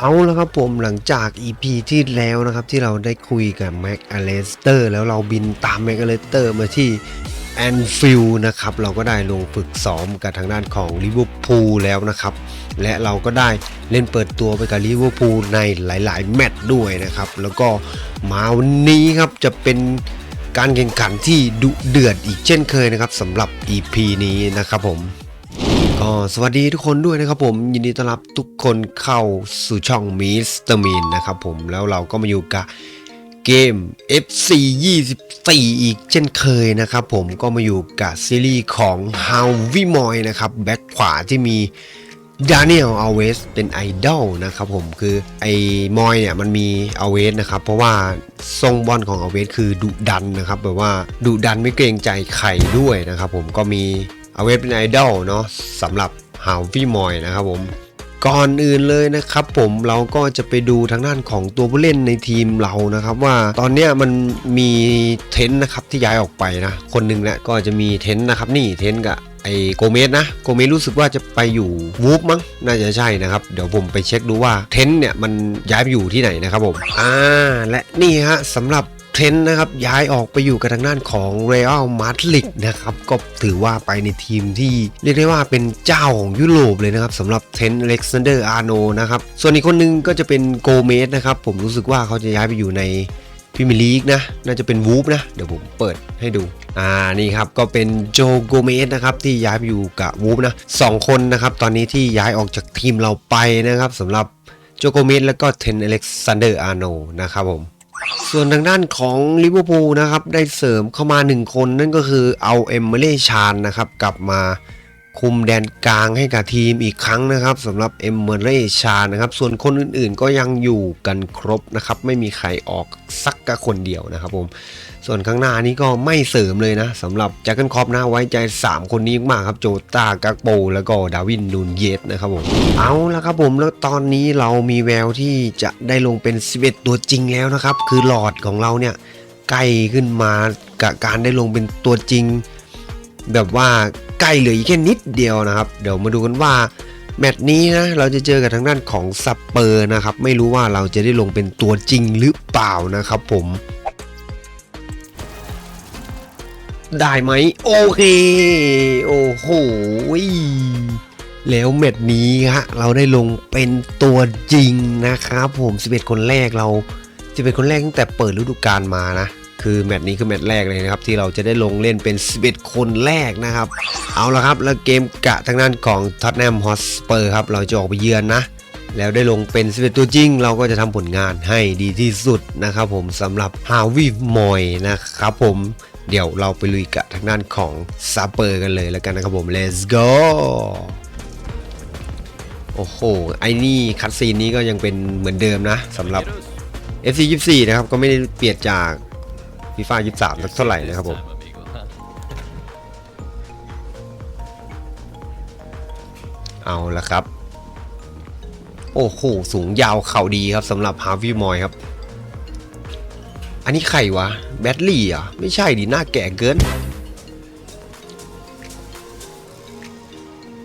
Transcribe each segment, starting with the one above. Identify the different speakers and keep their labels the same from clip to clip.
Speaker 1: เอาแล้วครับผมหลังจาก EP ที่แล้วนะครับ ที่เราได้คุยกับแม็กอเลสเตอร์แล้วเราบินตามแม็กอเลสเตอร์มาที่แอนฟิลนะครับ เราก็ได้ลงฝึกซ้อมกับทางด้านของลิเวอร์พูลแล้วนะครับ และเราก็ได้เล่นเปิดตัวไปกับลิเวอร์พูลในหลาย ๆ แมตช์ด้วยนะครับ แล้วก็มาวันนี้ครับจะเป็นการแข่งขันที่ดุเดือดอีกเช่นเคยนะครับสำหรับ EP นี้นะครับผม ก็สวัสดีทุกคนด้วยนะครับผมยินดีต้อนรับทุกคนเข้าสู่ช่องมิสเตอร์มีนนะครับผมแล้วเราก็มาอยู่กับเกม FC 24 อีกเช่นเคยนะครับผมก็มาอยู่กับซีรีส์ของ How We Moy นะครับแบ็คขวาที่มีดา n เ e ลอ l เวสเป็นไอดอลนะครับผมคือไอมอยเนี่ยมันมีอ l เวสนะครับเพราะว่าทรงบอลของอ l เวสคือดุดันนะครับแบบว่าดุดันไม่เกรงใจใครด้วยนะครับผมก็มี เอาเวทเป็นไอดอลเนาะสำหรับฮาวฟี่มอยนะครับผมก่อนอื่นเลยนะครับผมเราก็จะไปดูทางด้านของตัวผู้เล่นในทีมเรานะครับ ว่าตอนนี้มันมีเทนต์นะครับที่ย้ายออกไปนะ คนหนึ่งเนี่ยก็จะมีเทนต์นะครับนี่เทนต์กับไอโกเมสนะโกเมสรู้สึกว่าจะไปอยู่วูฟมั้งน่าจะใช่นะครับ เดี๋ยวผมไปเช็คดูว่าเทนต์เนี่ยมันย้ายไปอยู่ที่ไหนนะครับผมอ่าและนี่ฮะสำหรับ เทรนต์นะครับย้ายออกไปอยู่กับทางด้านของเรอัลมาดริดนะครับก็ถือว่าไปในทีมที่เรียกได้ว่าเป็นเจ้าของยุโรปเลยนะครับสำหรับเทนต์เล็กซานเดอร์อาร์โนนะครับส่วนอีกคนนึงก็จะเป็นโกเมสนะครับผมรู้สึกว่าเขาจะย้ายไปอยู่ในพรีเมร์ลีกนะ น่าจะเป็นวูฟนะ เดี๋ยวผมเปิดให้ดู อ่า นี่ครับ ก็เป็นโจโกเมสนะครับ ที่ย้ายไปอยู่กับวูฟนะสองคนนะครับ ตอนนี้ที่ย้ายออกจากทีมเราไปนะครับสำหรับโจโกเมสแล้วก็เทนอเล็กซานเดอร์อาร์โนนะครับผม ส่วนทางด้านของลิเวอร์พูลนะครับได้เสริมเข้ามา 1 คนนั่นก็คือเอาเอมเมเล่ชานนะครับกลับมาคุมแดนกลางให้กับทีมอีกครั้งนะครับสำหรับเอมเมเล่ชานนะครับ ส่วนคนอื่นๆก็ยังอยู่กันครบนะครับ ไม่มีใครออกสักกะคนเดียวนะครับผม ส่วนข้างหน้านี้ก็ไม่เสริมเลยนะสำหรับแจ็คเกิลคอปนะไว้ใจ 3 คนนี้มากครับโจตากักโป แล้วก็ดาวินนูนเยสนะครับผมเอาละครับผมแล้วตอนนี้เรามีแววที่จะได้ลงเป็น 11 ตัวจริงแล้วนะครับ คือหลอดของเราเนี่ยใกล้ขึ้นมากับการได้ลงเป็นตัวจริง แบบว่าใกล้เหลืออีกแค่นิดเดียวนะครับ เดี๋ยวมาดูกันว่าแมตช์นี้นะเราจะเจอกับทางด้านของซัปเปอร์นะครับ ไม่รู้ว่าเราจะได้ลงเป็นตัวจริงหรือเปล่านะครับผม ได้ไหมโอเค โอ้โหแล้วแมตช์นี้ฮะเราได้ลงเป็นตัวจริงนะครับผม 11 คนแรกเรา11คนแรกตั้งแต่เปิดฤดูกาลมานะ คือแมตช์นี้คือแมตช์แรกเลยนะครับ ที่เราจะได้ลงเล่นเป็น 11 คนแรกนะครับ เอาละครับแล้วเกมกะทางด้านของท็อตแนมฮอสเปอร์ครับเราจะออกไปเยือนนะแล้วได้ลงเป็น11ตัวจริง เราก็จะทำผลงานให้ดีที่สุดนะครับผมสำหรับฮาวิมอยนะครับผม เดี๋ยวเราไปลุยกับทางด้านของซาเปอร์กันเลยแล้วกันนะครับผม let's go โอ้โห ไอ้นี่คัดซีนนี้ก็ยังเป็นเหมือนเดิมนะสำหรับ FC 24 นะครับ ก็ไม่ได้เปลี่ยนจาก FIFA 23สักเท่าไหร่นะครับผม เอาละครับ โอ้โห สูงยาวเข่าดีครับสำหรับฮาวิมอยครับ อันนี้ใครวะ แบตลี่อะไม่ใช่ดิหน้าแก่เกิน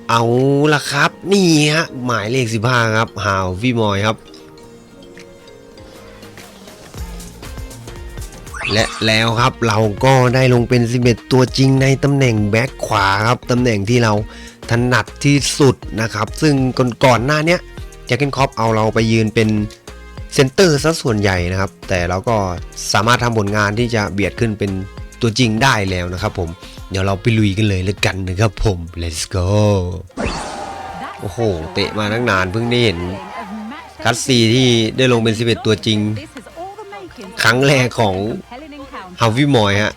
Speaker 1: เอาละครับ นี่ฮะ หมายเลข 15 ครับฮาววิมอยครับ และแล้วครับเราก็ได้ลงเป็น 11 ตัวจริงในตำแหน่งแบ็คขวาครับตำแหน่งที่เราถนัดที่สุดนะครับ ซึ่งก่อนหน้านี้แจ็คเกนคอปเอาเราไปยืนเป็น เซนเตอร์ซะส่วนใหญ่นะครับ แต่เราก็สามารถทำผลงานที่จะเบียดขึ้นเป็นตัวจริงได้แล้วนะครับผม เดี๋ยวเราไปลุยกันเลยแล้วกันนะครับผม let's go โอ้โห เตะมาตั้งนานเพิ่งได้เห็นคัสซีที่ได้ลงเป็น 11 ตัวจริง ครั้งแรกของฮาวิมอยฮะ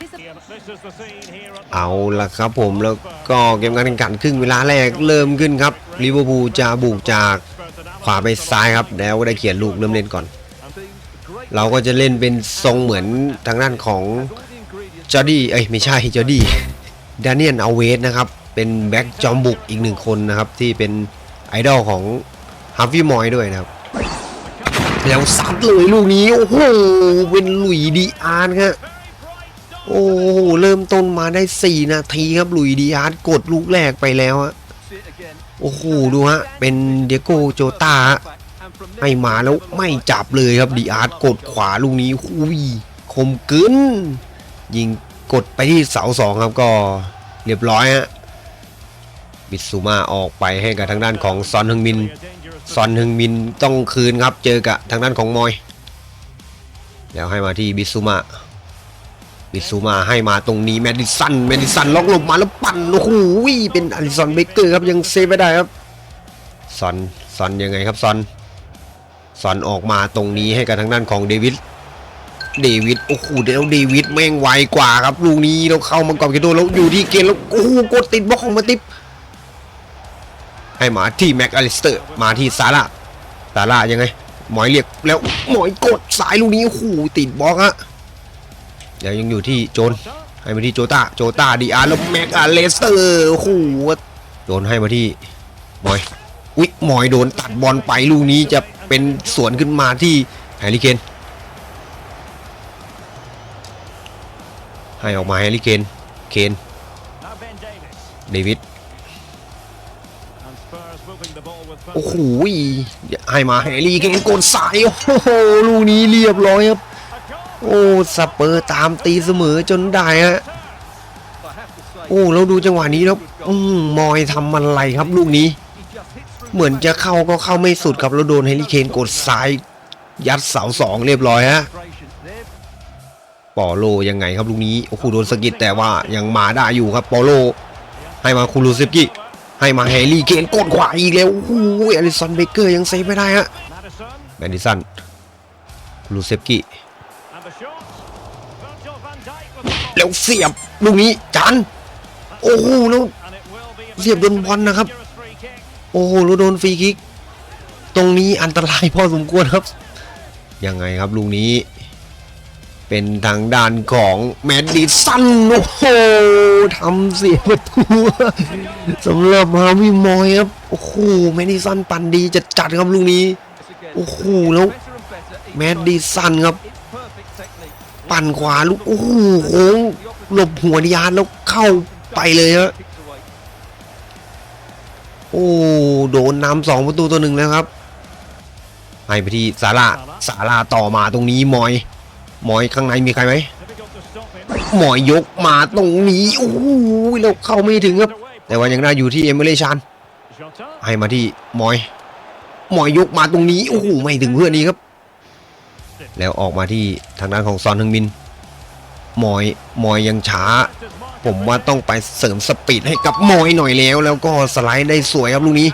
Speaker 1: เอาละครับผมแล้วก็เกมการแข่งขันครึ่งเวลาแรกเริ่มขึ้นครับลิเวอร์พูลจะบุกจาก ขวาไปซ้ายครับ แล้วก็ได้เขียนลูกเริ่มเล่นก่อน เราก็จะเล่นเป็นทรงเหมือนทางด้านของจอร์ดี้เอ้ยไม่ใช่จอร์ดี้ดานิเอลเอาเวสนะครับ เป็นแบ็กจอมบุกอีกหนึ่งคนนะครับ ที่เป็นไอดอลของฮาวิมอยด้วยนะครับ แล้วซัดเลยลูกนี้ โอ้โห เป็นหลุยดีอาร์ครับโอ้โห เริ่มต้นมาได้ 4 นาทีครับ หลุยดีอาร์กดลูกแรกไปแล้วฮะ โอ้โหดูฮะ เป็นเดโกโจตาให้มาแล้วไม่จับเลยครับดีอาร์ตกดขวาลูกนี้หุยคมกึนยิงกดไปที่เสาสองครับก็เรียบร้อยฮะบิสซูมาออกไปให้กับทางด้านของซอนฮึงมิน ซอนฮึงมินต้องคืนครับเจอกับทางด้านของมอย แล้วให้มาที่บิสซูมา บิซูมาให้มาตรงนี้แมดิสันแมดิสันล็อกลบมาแล้วปั่นโอ้โหเป็นอลิสันเบเกอร์ครับยังเซฟไม่ได้ครับซอนซอนยังไงครับซอนซอนออกมาตรงนี้ให้กับทางด้านของเดวิดเดวิดโอ้โหเดี๋ยวเดวิดแม่งไวกว่าครับลูกนี้เราเข้ามาก่อนกิโดแล้วอยู่ที่เกณฑ์แล้วโอ้โหกดติดบล็อกของมาติบให้มาที่แม็กอลิสเตอร์มาที่ซาร่าซาร่ายังไงหมอยเรียกแล้วหมอยกดสายลูกนี้โอ้โหติดบล็อกฮะ ดี๋ยวยังอยู่ที่โจนให้มาที่โจตาโจตาดีอาร์แล้วแม็กอาเลสเตอร์โอ้โหโดนให้มาที่หมอยอุ๊ยหมอยโดนตัดบอลไปลูกนี้จะเป็นสวนขึ้นมาที่แฮร์รี่เคนให้ออกมาแฮร์รี่เคนเคนเดวิดโอ้โหให้มาแฮร์รี่เคนกดสายโอ้โหลูกนี้เรียบร้อยครับ โอ้สเปอร์ตามตีเสมอจนได้ฮะโอ้เราดูจังหวะนี้แล้วอืมมอยทำอะไรครับลูกนี้ เหมือนจะเข้าก็เข้าไม่สุดครับแล้วโดนเฮลิเคนกดซ้าย ยัดเสาสองเรียบร้อยฮะปอโลยังไงครับลูกนี้โอ้โหโดนสะกิดแต่ว่ายังมาได้อยู่ครับปอโล ให้มาคูรูเซฟกิให้มาแฮร์รี่เคนกดขวาอีกแล้วโอ้โหอลิสันเบเกอร์ยังเซฟไม่ได้ฮะแมนดิสันคูรูเซฟกิ แล้วเสียบลูกนี้จันโอ้โหแล้วเสียบโดนบอลนะครับ โอ้โหแล้วโดนฟรีคิก ตรงนี้อันตรายพอสมควรครับ ยังไงครับลูกนี้ เป็นทางด้านของแมดดิสันโอ้โหทำเสียประตูสำหรับฮาวิมอยครับ โอ้โหแมดดิสันปันดีจะจัดครับลูกนี้ โอ้โหแล้วแมดดิสันครับ ปั่นขวาลูกโอ้โหโค้งหลบหัวดิยานแล้วเข้าไปเลยฮะโอ้โดนนำสองประตูตัวหนึ่งแล้วครับให้ไปที่สาราสาราต่อมาตรงนี้มอย มอยข้างในมีใครไหม
Speaker 2: Difficult to stop him.
Speaker 1: มอยยกมาตรงนี้โอ้โหแล้วเข้าไม่ถึงครับ แต่ว่ายังได้อยู่ที่เอเมเรชันให้มาที่มอยมอยยกมาตรงนี้โอ้โหไม่ถึงเพื่อนนี้ครับ แล้วออกมาที่ทางด้านของซอนฮึงมิน มอย มอยยังช้า ผมว่าต้องไปเสริมสปีดให้กับมอยหน่อยแล้ว แล้วก็สไลด์ได้สวยครับลูกนี้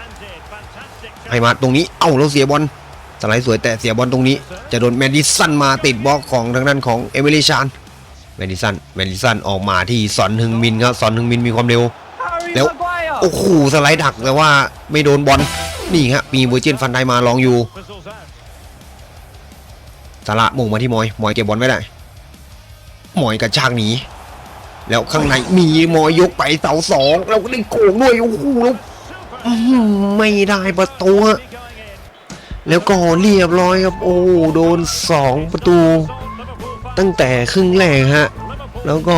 Speaker 1: ให้มาตรงนี้ เอ้าเราเสียบอล สไลด์สวยแต่เสียบอลตรงนี้ จะโดนแมดดิสันมาติดบล็อกของทางด้านของเอเมริชาน แมดดิสัน แมดดิสันออกมาที่ซอนฮึงมินครับ ซอนฮึงมินมีความเร็ว แล้วโอ้โหสไลด์ดักแต่ว่าไม่โดนบอล นี่ฮะมีเวอร์จินฟันได้มาลองอยู่ สาระมุ่งมาที่มอย มอยเก็บบอลไม่ได้ มอยกระชากหนี แล้วข้างในมีมอยยกไปเสาสองแล้วก็ได้โขงด้วยโอ้โหแล้วไม่ได้ประตูฮะแล้วก็เรียบร้อยครับ โอ้โดน 2 ประตู ตั้งแต่ครึ่งแรกฮะ แล้วก็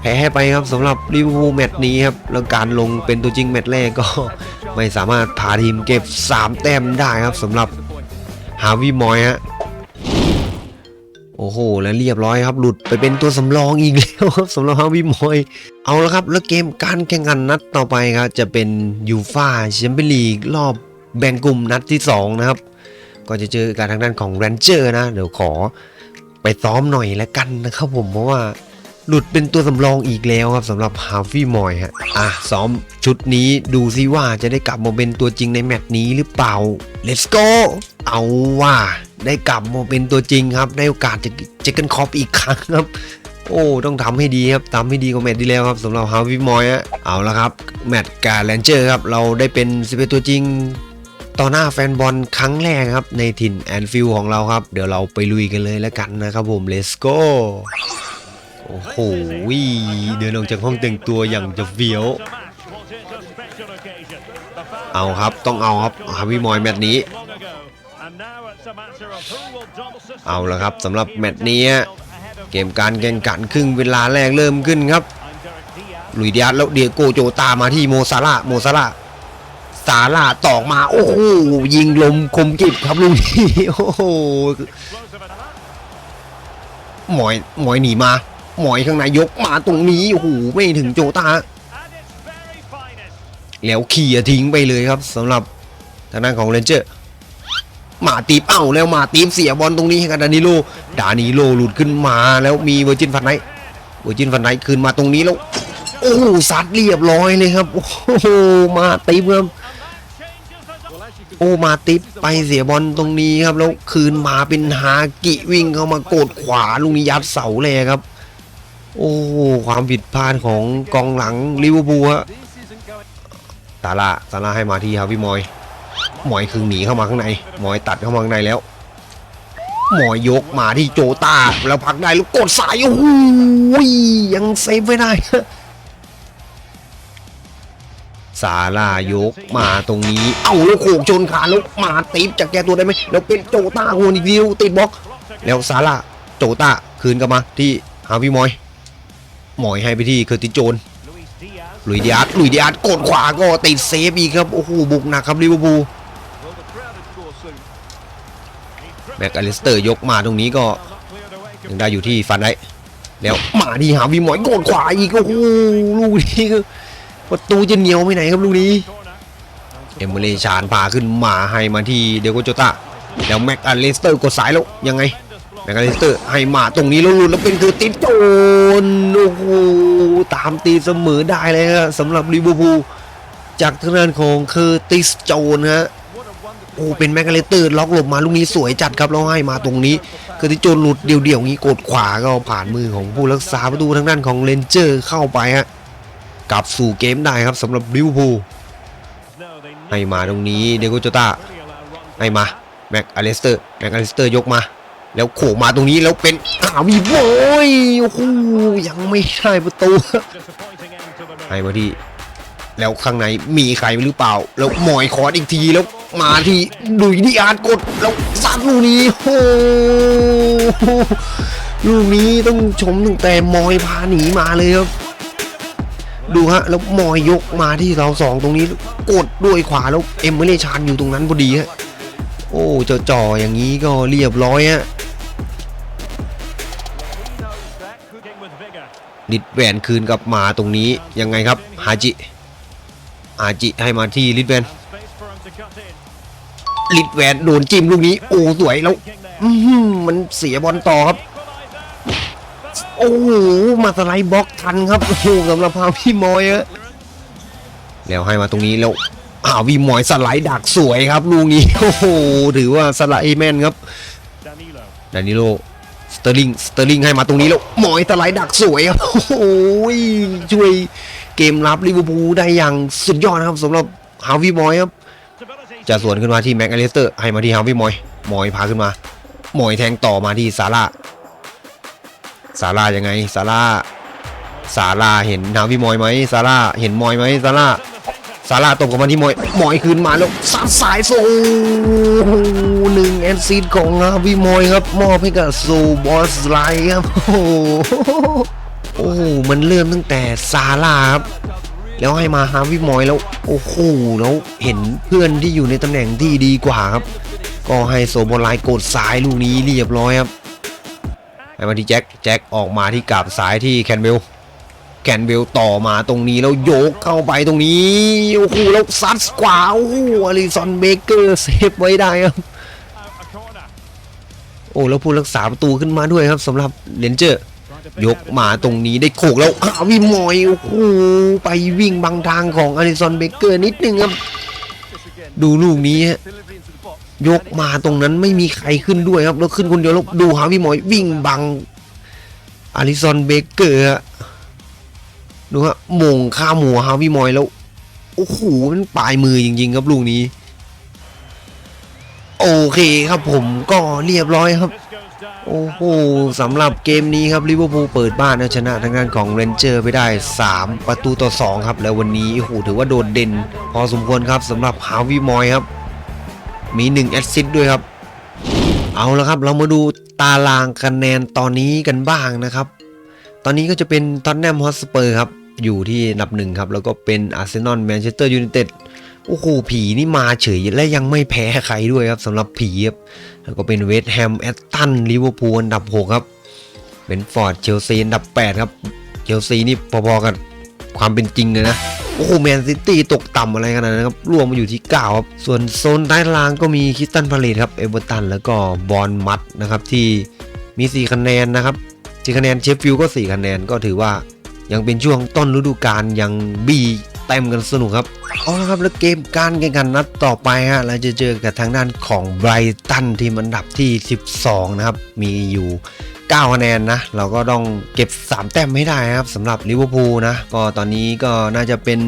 Speaker 1: แพ้ไปครับสำหรับลิเวอร์พูลแมตช์นี้ครับ แล้วการลงเป็นตัวจริงแมตช์แรกก็ไม่สามารถพาทีมเก็บ 3 แต้มได้ครับสำหรับฮาวิมอยฮะ โอ้โห แล้วเรียบร้อยครับ หลุดไปเป็นตัวสำรองอีกแล้วครับสำหรับฮาวิมอย เอาละครับ แล้วเกมการแข่งขันนัดต่อไปครับ จะเป็นยูฟาแชมเปี้ยนลีกรอบแบ่งกลุ่มนัดที่ 2 นะครับ ก็จะเจอกันทางด้านของแรนเจอร์นะ เดี๋ยวขอไปซ้อมหน่อยแล้วกันนะครับผมเพราะว่าหลุดเป็นตัวสำรองอีกแล้วครับสำหรับฮาฟี่มอยฮะอะซ้อมชุดนี้ดูซิว่าจะได้กลับมาเป็นตัวจริงในแมตช์นี้หรือเปล่า Let's go เอาว่า ได้กลับมาเป็นตัวจริงครับ ได้โอกาสจะเจอกันคอปอีกครั้งครับ โอ้ต้องทำให้ดีครับทำให้ดีกว่าแมตช์ที่แล้วครับสำหรับฮาวิมอยฮะเอาละครับ แมตช์กับแรนเจอร์ครับ เราได้เป็น11ตัวจริงต่อหน้าแฟนบอลครั้งแรกครับ ในถิ่นแอนฟิลของเราครับ เดี๋ยวเราไปลุยกันเลยแล้วกันนะครับผม let's go โอ้โหเดินออกจากห้องแต่งตัวอย่างจะเฟี้ยวเอาครับต้องเอาครับฮาวิมอยแมตช์นี้ เอาละครับสำหรับแมตช์นี้เกมการแข่งขันครึ่งเวลาแรกเริ่มขึ้นครับลุยส์ดิอาสแล้วเดียโกโจตามาที่โมซาร่าโมซาร่าสาลาตอกมาโอ้โหยิงลมคมกริบครับลูกนี้โอ้โหหมอยหมอยหนีมาหมอยข้างในยกมาตรงนี้โอ้โหไม่ถึงโจตาแล้วขี่ทิ้งไปเลยครับสำหรับทางด้านของเรนเจอร์ มาตีบเอ้าแล้วมาตีบเสียบอลตรงนี้ให้กับดานิโล ดานิโลหลุดขึ้นมาแล้วมีเวอร์จินฟันไนเวอร์จินฟันไนคืนมาตรงนี้แล้ว โอ้โหซัดเรียบร้อยเลยครับ โอ้โหมาตีบครับโอ้มาติปไปเสียบอลตรงนี้ครับ แล้วคืนมาเป็นฮากิวิ่งเข้ามากดขวาลูกนี้ยัดเสาเลยครับ โอ้ความผิดพลาดของกองหลังลิเวอร์พูลฮะซาร่าซาร่าให้มาที่ฮาวิมอย หมอยคือหนีเข้ามาข้างใน หมอยตัดเข้ามาข้างในแล้ว หมอยยกมาที่โจตาแล้วพักได้ลูกกดสายโอ้โหยังเซฟไม่ได้ซาร่ายกมาตรงนี้ เอาแล้วโขกชนขาแล้วมาติปจากแกตัวได้ไหมแล้วเป็นโจตาโหนอีกเดียวติดบล็อก แล้วซาร่าโจตาคืนกลับมาที่ฮาวิมอย หมอยให้ไปที่เคอร์ติโจน ลุยดิอาร์ตลุยดิอาร์ตกดขวาก็ติดเซฟอีกครับ โอ้โห บุกหนักครับลิเวอร์พูลแม็กอลิสเตอร์ยกมาตรงนี้ก็ยังได้อยู่ที่ฟันได้แล้วมาที่ฮาวิมอยกดขวาอีกโอ้โหลูกนี้คือประตูจะเหนียวไปไหนครับลูกนี้ เอมเบเลชานพาขึ้นมาให้มาที่เดโกโจตาแล้วแม็กอลิสเตอร์กดสายแล้วยังไง แม็กอลิสเตอร์ให้มาตรงนี้แล้วหลุดแล้วเป็นคือติดโจนโอ้โหตามตีเสมอได้เลยฮะสำหรับลิเวอร์พูลจากทางด้านของเคอติสโจนฮะโอ้เป็นแม็กอลิสเตอร์ล็อกหลบมาลูกนี้สวยจัดครับแล้วให้มาตรงนี้เคอติสโจนหลุดเดี่ยวๆงี้กดขวาก็ผ่านมือของผู้รักษาประตูทางด้านของเลนเจอร์เข้าไปฮะกลับสู่เกมได้ครับสำหรับลิเวอร์พูลให้มาตรงนี้เดโกโจตาให้มาแม็กอลิสเตอร์แม็กอลิสเตอร์ยกมา แล้วโขกมาตรงนี้แล้วเป็นอ้าวีโวยโอ้โหยังไม่ได้ประตูให้มาที่แล้วข้างในมีใครหรือเปล่า แล้วหมอยคอร์ดอีกทีแล้วมาที่ดุยดิอาร์ตกดแล้วซัดลูกนี้โอ้ลูกนี้ต้องชมตั้งแต่มอยพาหนีมาเลยครับดูฮะแล้วมอยยกมาที่เราสองตรงนี้กดด้วยขวาแล้วเอ็มเมเรชานอยู่ตรงนั้นพอดีฮะ โอ้เจาจ่อๆอย่างนี้ก็เรียบร้อยฮะลิดแหวนคืนกลับมาตรงนี้ยังไงครับฮาจิฮาจิให้มาที่ลิดแหวนลิดแหวนโดนจิ้มลูกนี้ โอ้สวยแล้วมันเสียบอลต่อครับ โอ้โหมาสไลด์บล็อกทันครับโอ้สำหรับพาพี่มอยอะแล้วให้มาตรงนี้แล้ว อ้าวีมอยสไลด์ดักสวยครับลูกนี้โอ้โหถือว่าสไลด์แม่นครับดานิโลสเตอร์ลิงสเตอร์ลิงให้มาตรงนี้แล้วหมอยสไลด์ดักสวยครับโอ้โหช่วยเกมรับลิเวอร์พูลได้อย่างสุดยอดนะครับสำหรับฮาวิมอยครับจะสวนขึ้นมาที่แม็กอลิสเตอร์ให้มาที่ฮาวิมอยมอยพาขึ้นมา มอยแทงต่อมาที่ซาร่าซาร่ายังไงซาร่าซาร่าเห็นฮาวิมอยไหมซาร่าเห็นมอยไหมซาร่า ซาร่าตบกับมาที่มอยมอยคืนมาแล้วซัดสายโซหนึ่งแอนซีดของฮาวิมอยครับมอบให้กับโซบอสไลครับโอ้โหโอ้โหมันเริ่มตั้งแต่ซาร่าครับแล้วให้มาฮาวิมอยแล้วโอ้โหแล้วเห็นเพื่อนที่อยู่ในตำแหน่งที่ดีกว่าครับ ก็ให้โซโบไลกดซ้ายลูกนี้เรียบร้อยครับให้มาที่แจ็คแจ็คออกมาที่กราบซ้ายที่แคนเบล แคนเบลต่อมาตรงนี้แล้วโยกเข้าไปตรงนี้โอ้โหแล้วซัดขวาโอ้โหอลิสันเบเกอร์เซฟไว้ได้ครับโอ้แล้วผู้รักษาประตูขึ้นมาด้วยครับสำหรับเลนเจอร์ยกมาตรงนี้ได้โขกแล้วอาวิมอยโอ้โหไปวิ่งบังทางของอลิสันเบเกอร์นิดนึงครับ ดูลูกนี้ยกมาตรงนั้นไม่มีใครขึ้นด้วยครับแล้วขึ้นคนเดียวแล้วดูฮาวิมอยวิ่งบังอลิสันเบเกอร์ ดูฮะมงข้ามหัวฮาวิมอยแล้ว โอ้โหมันปลายมือจริงๆครับลูกนี้ โอเคครับผมก็เรียบร้อยครับ โอ้โหสำหรับเกมนี้ครับลิเวอร์พูลเปิดบ้านเอาชนะทางด้านของเรนเจอร์ไปได้ 3 ประตูต่อ 2 ครับ แล้ววันนี้โอ้โหถือว่าโดดเด่น พอสมควรครับสำหรับฮาวิมอยครับ มี1แอสซิสต์ด้วยครับ เอาละครับเรามาดูตารางคะแนนตอนนี้กันบ้างนะครับตอนนี้ก็จะเป็นท็อตแนมฮอสเปอร์ครับ อยู่ที่อันดับหนึ่งครับ แล้วก็เป็นอาร์เซนอลแมนเชสเตอร์ยูไนเต็ดโอ้โหผีนี่มาเฉยและยังไม่แพ้ใครด้วยครับสำหรับผีครับแล้วก็เป็นเวสต์แฮมแอตตันลิเวอร์พูลอันดับ 6 ครับเป็นฟอร์ดเชลซีอันดับ 8 ครับเชลซีนี่พอๆกับความเป็นจริงเลยนะโอ้โหแมนซิตี้ตกต่ำอะไรขนาดนั้นครับร่วงมาอยู่ที่9ครับส่วนโซนใต้ตารางก็มีคิสตันพาเลตครับเอเวอร์ตันแล้วก็บอลมัดนะครับที่มี 4 คะแนนนะครับ4คะแนนเชฟฟิลด์ก็ 4 คะแนนก็ถือว่า ยังเป็นช่วงต้นฤดูกาลยังบีเต็มกันสนุกครับเอาละครับแล้วเกมการแข่งขันนัดต่อไปฮะเราจะเจอกับทางด้านของไบรตันทีมอันดับที่ 12 นะครับ มีอยู่9คะแนนนะ เราก็ต้องเก็บ 3 แต้มให้ได้ครับสำหรับลิเวอร์พูลนะ ก็ตอนนี้ก็น่าจะเป็น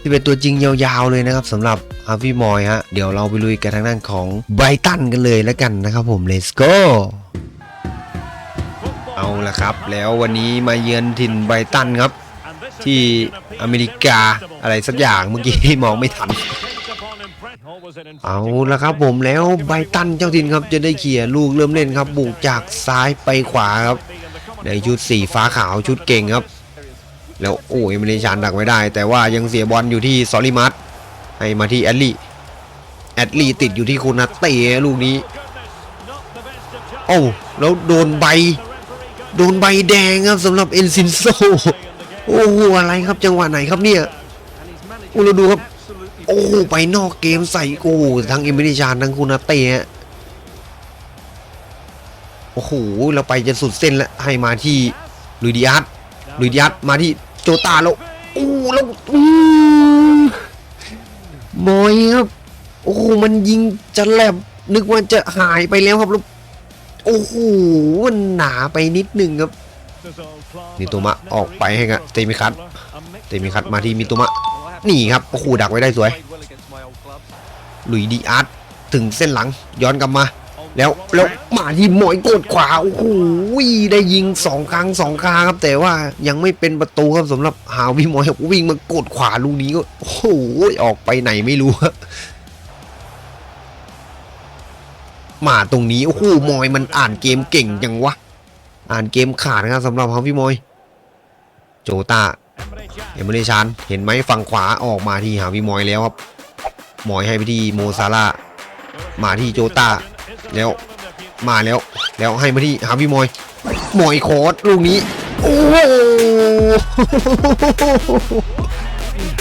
Speaker 1: ที่เป็นตัวจริงยาวๆเลยนะครับสำหรับฮาร์ฟี่มอยฮะเดี๋ยวเราไปลุยกันทางด้านของไบรตันกันเลยแล้วกันนะครับผม let's go ละครับ แล้ววันนี้มาเยือนถิ่นไบตันครับ ที่อเมริกาอะไรสักอย่างเมื่อกี้มองไม่ทัน เอาละครับผมแล้วไบตันเจ้าถิ่นครับจะได้เขี่ยลูกเริ่มเล่นครับบุกจากซ้ายไปขวาครับ ในชุดสีฟ้าขาวชุดเก่งครับ แล้วโอ้ยเมเลชานดักไว้ได้ แต่ว่ายังเสียบอลอยู่ที่ซอลิมัสให้มาที่แอดลี่แอดลี่ติดอยู่ที่คุณนัตเต้ลูกนี้ โอ้แล้วโดนใบ โดนใบแดงครับสำหรับเอ็นซินโซโอ้โหอะไรครับจังหวะไหนครับเนี่ยอ้เราดูครับ โอ้ไปนอกเกมใส่โอ้ทั้งเอมิลิชานทั้งคุณาเต้ฮะโอ้โหเราไปจะสุดเส้นแล้วให้มาที่ลุยดิอัสลุยดิอัสมาที่โจตาแล้วโอ้แล้วอืมมอยครับ โอ้มันยิงจะแลบนึกว่าจะหายไปแล้วครับแล้ว โอ้โหมันหนาไปนิดนึงครับ
Speaker 2: นี่ตัวมะออกไปให้กับเตมิคัต
Speaker 1: เตมิคัตมาที่มิตุมะนี่ครับโอ้โหดักไว้ได้สวยหลุยดีอาร์ตถึงเส้นหลังย้อนกลับมา แล้วแล้วมาที่หมอยกดขวาโอ้โหได้ยิงสองครั้งสองคราครับ แต่ว่ายังไม่เป็นประตูครับสำหรับหาวิมอยวิ่งมากดขวาลูกนี้ก็โอ้โหออกไปไหนไม่รู้ มาตรงนี้ โอ้โหมอยมันอ่านเกมเก่งจังวะ อ่านเกมขาดนะครับสำหรับฮาวิมอย โจตาเอเมอริชานเห็นไหมฝั่งขวาออกมาที่หาวิมอยแล้วครับมอยให้ไปที่โมซาร่ามาที่โจตาแล้วมาแล้วแล้วให้มาที่หาวิมอยมอยคอร์สลูกนี้โอ้โห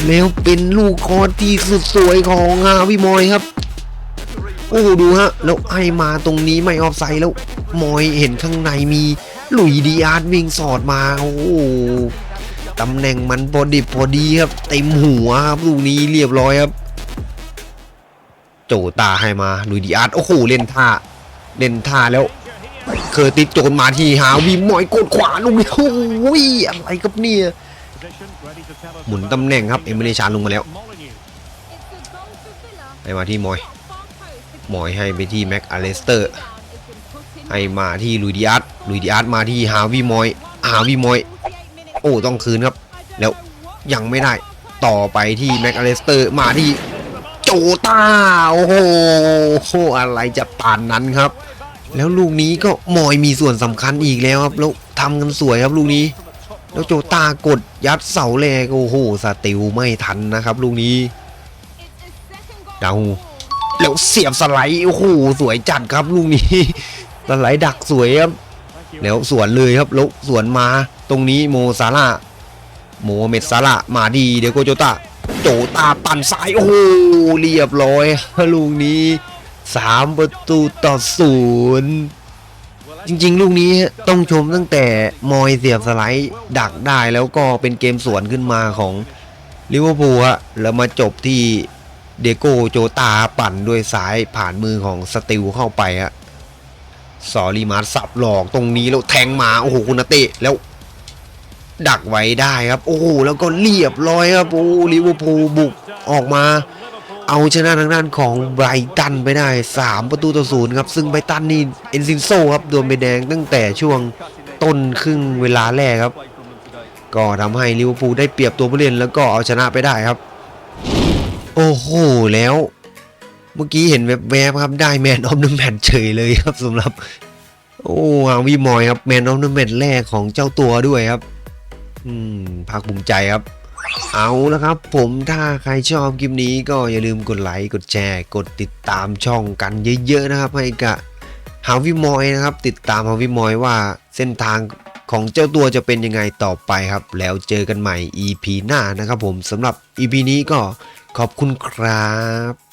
Speaker 1: แล้วเป็นลูกคอร์สที่สุดสวยของฮาวิมอยครับ โอ้ดูฮะ แล้วให้มาตรงนี้ไม่ออฟไซด์แล้ว มอยเห็นข้างในมีหลุยดีอาร์ตวิ่งสอดมา โอ้ตำแหน่งมันพอดิบพอดีครับ เต็มหัวครับลูกนี้เรียบร้อยครับ โจตาให้มาลุยดีอาร์ตโอ้โหเล่นท่า เล่นท่าแล้ว เคยติดโจนมาที่หาวีมอยกดขวาลูกนี้โอ้ยอะไรครับเนี่ยหมุนตำแหน่งครับ เอเมเนชานลงมาแล้วให้มาที่มอย หมอยให้ไปที่แม็กอเลสเตอร์ให้มาที่ลุยดีอาร์ตลุยดีอาร์ตมาที่ฮาวีมอยฮาวีมอยโอ้ต้องคืนครับ แล้วยังไม่ได้ต่อไปที่แม็กอเลสเตอร์มาที่โจตาโอ้โหอะไรจะปานนั้นครับ แล้วลูกนี้ก็มอยมีส่วนสำคัญอีกแล้วครับแล้วทำกันสวยครับลูกนี้ แล้วโจตากดยัดเสาแรกโอ้โหสติวไม่ทันนะครับ ลูกนี้ดาว แล้วเสียบสไลด์โอ้โหสวยจัดครับลูกนี้สไลด์ดักสวยครับแล้วสวนเลยครับแล้วสวนมาตรงนี้โมซาร่าโมเมดซาร่ามาดีเดี๋ยวโกโจตาโจตาปั่นซ้ายโอ้โหเรียบร้อยลูกนี้สามประตูต่อศูนย์จริงๆ ลูกนี้ต้องชมตั้งแต่มอยเสียบสไลด์ดักได้แล้วก็เป็นเกมสวนขึ้นมาของลิเวอร์พูลฮะแล้วมาจบที่ เดโกโจตาปั่นด้วยซ้ายผ่านมือของสติลเข้าไปฮะสอรีมาร์สับหลอกตรงนี้แล้วแทงมาโอ้โหคุณเตะแล้ว ดักไว้ได้ครับ โอ้โหแล้วก็เรียบร้อยครับโอ้ลิเวอร์พูลบุกออกมา เอาชนะทางด้านของไบรตันไปได้ 3 ประตูต่อศูนย์ครับ ซึ่งไบรตันนี่เอนซินโซครับโดนใบแดงตั้งแต่ช่วงต้นครึ่งเวลาแรกครับ ก็ทำให้ลิเวอร์พูลได้เปรียบตัวผู้เล่นแล้วก็เอาชนะไปได้ครับ โอ้โห แล้ว เมื่อกี้เห็นแวบๆครับ ได้แมนออฟเดอะแมตเฉยเลยครับสำหรับ โอ้ฮาวีมอยครับแมนออฟเดอะแมตแรกของเจ้าตัวด้วยครับ อืมภาคภูมิใจครับ เอาละครับ ผมถ้าใครชอบคลิปนี้ก็อย่าลืมกดไลค์กดแชร์ กดติดตามช่องกันเยอะๆนะครับ ให้กับฮาวิมอยนะครับ ติดตามฮาวิมอยว่าเส้นทางของเจ้าตัวจะเป็นยังไงต่อไปครับ แล้วเจอกันใหม่ EP หน้านะครับผมสำหรับ EP นี้ก็ ขอบคุณครับ